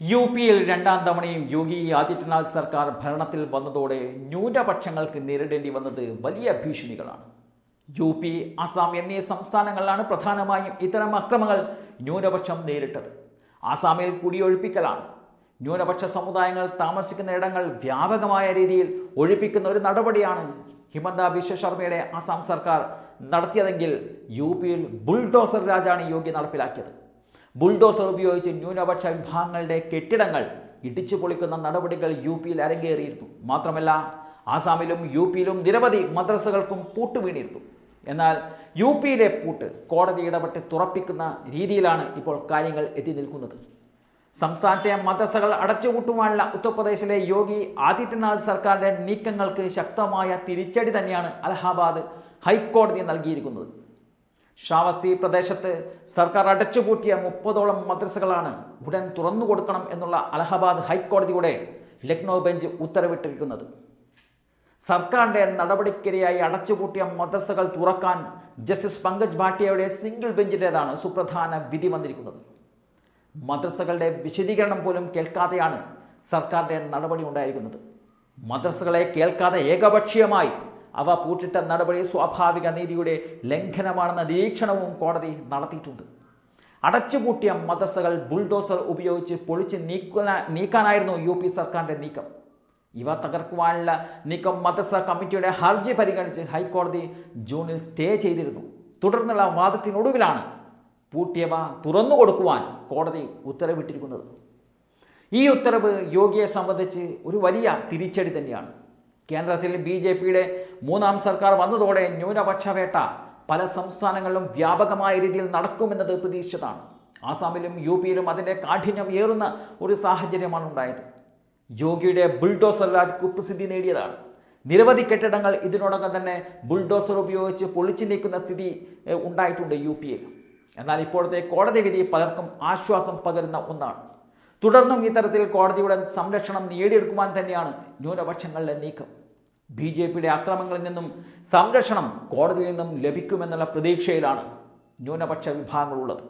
U പിയിൽ രണ്ടാം തവണയും യോഗി ആദിത്യനാഥ് സർക്കാർ ഭരണത്തിൽ വന്നതോടെ ന്യൂനപക്ഷങ്ങൾക്ക് നേരിടേണ്ടി വന്നത് വലിയ ഭീഷണികളാണ്. യു പി അസം എന്നീ സംസ്ഥാനങ്ങളിലാണ് പ്രധാനമായും ഇത്തരം അക്രമങ്ങൾ ന്യൂനപക്ഷം നേരിട്ടത്. ആസാമിൽ കുടിയൊഴിപ്പിക്കലാണ്. ന്യൂനപക്ഷ സമുദായങ്ങൾ താമസിക്കുന്ന ഇടങ്ങൾ വ്യാപകമായ രീതിയിൽ ഒഴിപ്പിക്കുന്ന ഒരു നടപടിയാണ് ഹിമന്ത ബിശ്വ ശർമ്മയുടെ ആസാം സർക്കാർ നടത്തിയതെങ്കിൽ യു പിയിൽ ബുൾഡോസർ രാജാണ് യോഗി നടപ്പിലാക്കിയത്. ബുൾഡോസർ ഉപയോഗിച്ച് ന്യൂനപക്ഷ വിഭാഗങ്ങളുടെ കെട്ടിടങ്ങൾ ഇടിച്ചു പൊളിക്കുന്ന നടപടികൾ യു പിയിൽ അരങ്ങേറിയിരുന്നു. മാത്രമല്ല ആസാമിലും യു പിയിലും നിരവധി മദ്രസകൾക്കും പൂട്ട് വീണിരുന്നു. എന്നാൽ യു പിയിലെ പൂട്ട് കോടതി ഇടപെട്ട് തുറപ്പിക്കുന്ന രീതിയിലാണ് ഇപ്പോൾ കാര്യങ്ങൾ എത്തി നിൽക്കുന്നത്. സംസ്ഥാനത്തെ മദ്രസകൾ അടച്ചുപൂട്ടുവാനുള്ള ഉത്തർപ്രദേശിലെ യോഗി ആദിത്യനാഥ് സർക്കാരിന്റെ നീക്കങ്ങൾക്ക് ശക്തമായ തിരിച്ചടി തന്നെയാണ് അലഹാബാദ് ഹൈക്കോടതി നൽകിയിരിക്കുന്നത്. ശ്രാവസ്തി പ്രദേശത്ത് സർക്കാർ അടച്ചുപൂട്ടിയ മുപ്പതോളം മദ്രസകളാണ് ഉടൻ തുറന്നു കൊടുക്കണം എന്നുള്ള അലഹബാദ് ഹൈക്കോടതിയുടെ ലക്നൗ ബെഞ്ച് ഉത്തരവിട്ടിരിക്കുന്നത്. സർക്കാരിന്റെ നടപടിക്കിരയായി അടച്ചുപൂട്ടിയ മദ്രസകൾ തുറക്കാൻ ജസ്റ്റിസ് പങ്കജ് ഭാട്ടിയയുടെ സിംഗിൾ ബെഞ്ചിന്റേതാണ് സുപ്രധാന വിധി വന്നിരിക്കുന്നത്. മദ്രസകളുടെ വിശദീകരണം പോലും കേൾക്കാതെയാണ് സർക്കാരിന്റെ നടപടി ഉണ്ടായിരിക്കുന്നത്. മദ്രസകളെ കേൾക്കാതെ ഏകപക്ഷീയമായി അവ പൂട്ടിട്ട നടപടി സ്വാഭാവിക നീതിയുടെ ലംഘനമാണെന്ന നിരീക്ഷണവും കോടതി നടത്തിയിട്ടുണ്ട്. അടച്ചുപൂട്ടിയ മദ്രസകൾ ബുൾഡോസർ ഉപയോഗിച്ച് പൊളിച്ച് നീക്കുന്ന നീക്കാനായിരുന്നു യു പി സർക്കാരിന്റെ നീക്കം. ഇവ തകർക്കുവാനുള്ള നീക്കം മദ്രസ കമ്മിറ്റിയുടെ ഹർജി പരിഗണിച്ച് ഹൈക്കോടതി ജൂണിൽ സ്റ്റേ ചെയ്തിരുന്നു. തുടർന്നുള്ള വാദത്തിനൊടുവിലാണ് പൂട്ടിയവ തുറന്നു കൊടുക്കുവാൻ കോടതി ഉത്തരവിട്ടിരിക്കുന്നത്. ഈ ഉത്തരവ് യോഗിയെ സംബന്ധിച്ച് ഒരു വലിയ തിരിച്ചടി തന്നെയാണ്. കേന്ദ്രത്തിൽ ബി ജെ പിയുടെ മൂന്നാം സർക്കാർ വന്നതോടെ ന്യൂനപക്ഷ വേട്ട പല സംസ്ഥാനങ്ങളിലും വ്യാപകമായ രീതിയിൽ നടക്കുമെന്നത് പ്രതീക്ഷിച്ചതാണ്. ആസാമിലും യു പിയിലും അതിന്റെ കാഠിന്യം ഏറുന്ന ഒരു സാഹചര്യമാണ് ഉണ്ടായത്. യോഗിയുടെ ബുൾഡോസർ രാജ് കുപ്രസിദ്ധി നേടിയതാണ്. നിരവധി കെട്ടിടങ്ങൾ ഇതിനോടകം തന്നെ ബുൾഡോസർ ഉപയോഗിച്ച് പൊളിച്ചു നീക്കുന്ന സ്ഥിതി ഉണ്ടായിട്ടുണ്ട് യു പിയിൽ. എന്നാൽ ഇപ്പോഴത്തെ കോടതി വിധി പലർക്കും ആശ്വാസം പകരുന്ന ഒന്നാണ്. തുടർന്നും ഇത്തരത്തിൽ കോടതിയുടെ സംരക്ഷണം നേടിയെടുക്കുവാൻ തന്നെയാണ് ന്യൂനപക്ഷങ്ങളുടെ നീക്കം. ബി ജെ പിയുടെ അക്രമങ്ങളിൽ നിന്നും സംരക്ഷണം കോടതിയിൽ നിന്നും ലഭിക്കുമെന്നുള്ള പ്രതീക്ഷയിലാണ് ന്യൂനപക്ഷ വിഭാഗങ്ങളുള്ളത്.